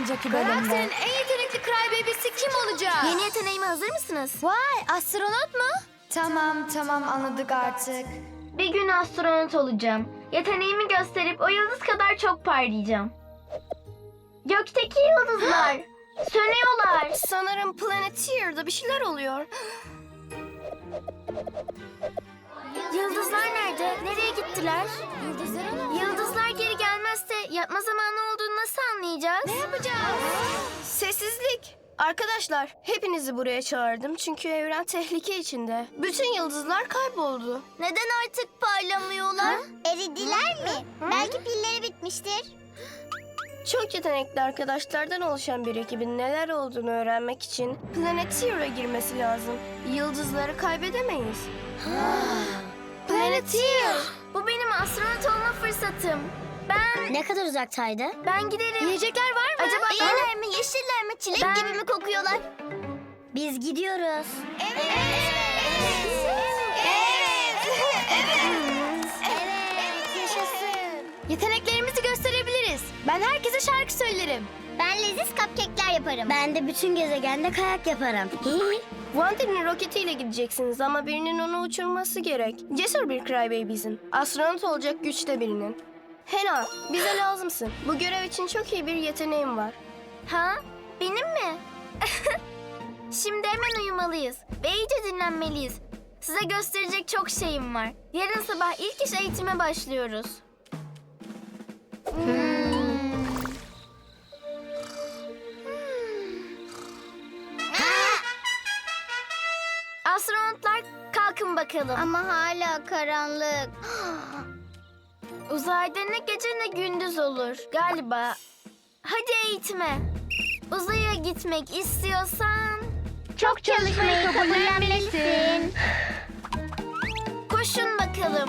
önceki bölümde. Galaksinin en yetenekli Crybaby'si kim olacak? Yeni yeteneğime hazır mısınız? Vay astronot mu? Tamam tamam anladık artık. Bir gün astronot olacağım. Yeteneğimi gösterip o yıldız kadar çok parlayacağım. Gökteki yıldızlar sönüyorlar. Sanırım Planeteer'da bir şeyler oluyor. Yıldızlar nerede? Nereye gittiler? Yıldızlar geri gelmezse yatma zamanı olduğunu nasıl anlayacağız? Ne yapacağız? Sessizlik. Arkadaşlar, hepinizi buraya çağırdım çünkü evren tehlike içinde. Bütün yıldızlar kayboldu. Neden artık parlamıyorlar? Eridiler mi? Belki pilleri bitmiştir. Çok yetenekli arkadaşlardan oluşan bir ekibin neler olduğunu öğrenmek için Planeteer'a girmesi lazım. Yıldızları kaybedemeyiz. Planeteer. Bu benim astronot olma fırsatım. Ben Ne kadar uzaktaydı? ben giderim. Yiyecekler var mı? Acaba İyiler mi, yeşiller mi, çilek Ben- gibi mi kokuyorlar? Biz gidiyoruz. Evet. Evet. Yaşasın. Yeteneklerimizi gösterebiliriz. Ben herkese şarkı söylerim. Ben leziz cupcake'ler yaparım. Ben de bütün gezegende kayak yaparım. Wander'in roketiyle gideceksiniz ama birinin onu uçurması gerek. Cesur bir Crybaby'sin. Astronot olacak güçte birinin. Hena, bize lazımsın. Bu görev için çok iyi bir yeteneğim var. Ha? Benim mi? Şimdi hemen uyumalıyız ve iyice dinlenmeliyiz. Size gösterecek çok şeyim var. Yarın sabah ilk iş eğitime başlıyoruz. Astronotlar kalkın bakalım. Ama hala karanlık. Uzayda ne gece ne gündüz olur galiba. Hadi eğitime. Uzaya gitmek istiyorsan Çok çalışmayı kabullenmelisin. koşun bakalım.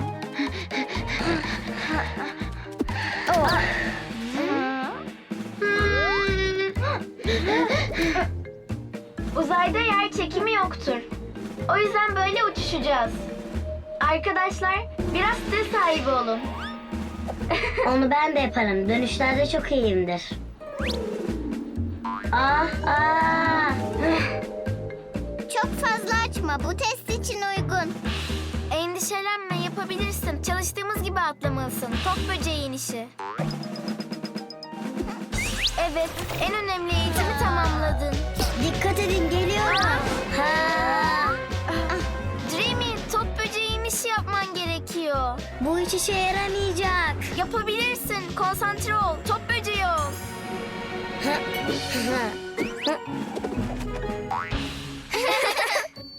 Uzayda yer çekimi yoktur. O yüzden böyle uçuşacağız. Arkadaşlar biraz stil sahibi olun. Onu ben de yaparım. Dönüşlerde çok iyiyimdir. Ah ah. Çok fazla açma. Bu test için uygun. Endişelenme yapabilirsin. Çalıştığımız gibi atlamalısın. Top böceğin işi. Evet, en önemli eğitimi tamamladın. Dikkat edin geliyor. Hiç işe yaramayacak. Yapabilirsin. Konsantre ol. Top böceği ol.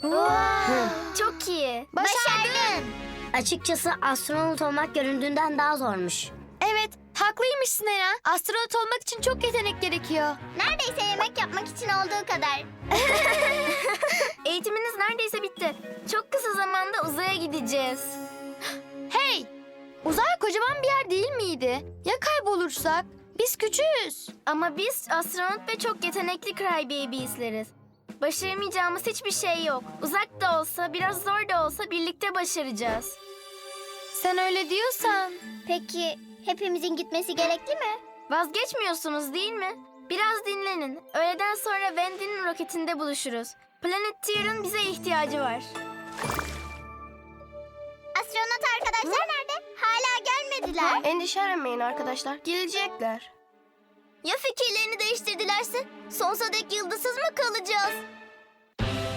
Çok iyi. Başardın. Açıkçası astronot olmak göründüğünden daha zormuş. Evet haklıymışsın Ena. Astronot olmak için çok yetenek gerekiyor. Neredeyse yemek yapmak için olduğu kadar. Eğitiminiz neredeyse bitti. Çok kısa zamanda uzaya gideceğiz. Uzay kocaman bir yer değil miydi? Ya kaybolursak? Biz küçüğüz. Ama biz astronot ve çok yetenekli Crybabies'leriz. Başaramayacağımız hiçbir şey yok. Uzak da olsa, biraz zor da olsa birlikte başaracağız. Sen öyle diyorsan. Peki hepimizin gitmesi gerekli mi? Vazgeçmiyorsunuz değil mi? Biraz dinlenin. Öğleden sonra Wendy'nin roketinde buluşuruz. Planeteer'ın bize ihtiyacı var. Gelmediler. Endişelenmeyin arkadaşlar, gelecekler. Ya fikirlerini değiştirdilerse? Sonsuza dek yıldızsız mı kalacağız?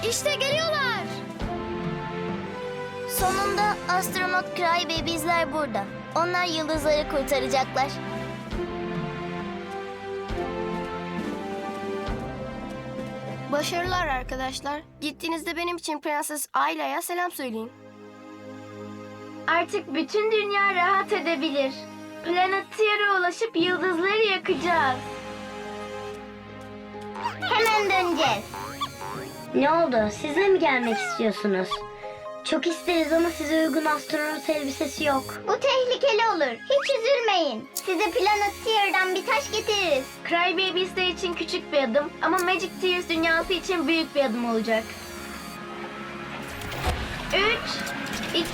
İşte geliyorlar. Sonunda astronot Crybabies'ler burada. Onlar yıldızları kurtaracaklar. Başarılar arkadaşlar. Gittiğinizde benim için Prenses Ayla'ya selam söyleyin. Artık bütün dünya rahat edebilir. Planeteer'a ulaşıp yıldızları yakacağız. Hemen döneceğiz. Ne oldu? Siz de mi gelmek istiyorsunuz? Çok isteriz ama size uygun astronot elbisesi yok. Bu tehlikeli olur. Hiç üzülmeyin. Size Planeteer'dan bir taş getiririz. Crybabies'ler için küçük bir adım ama Magic Tears dünyası için büyük bir adım olacak. 3, 2,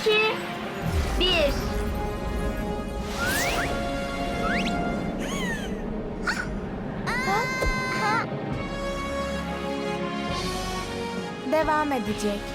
devam edecek.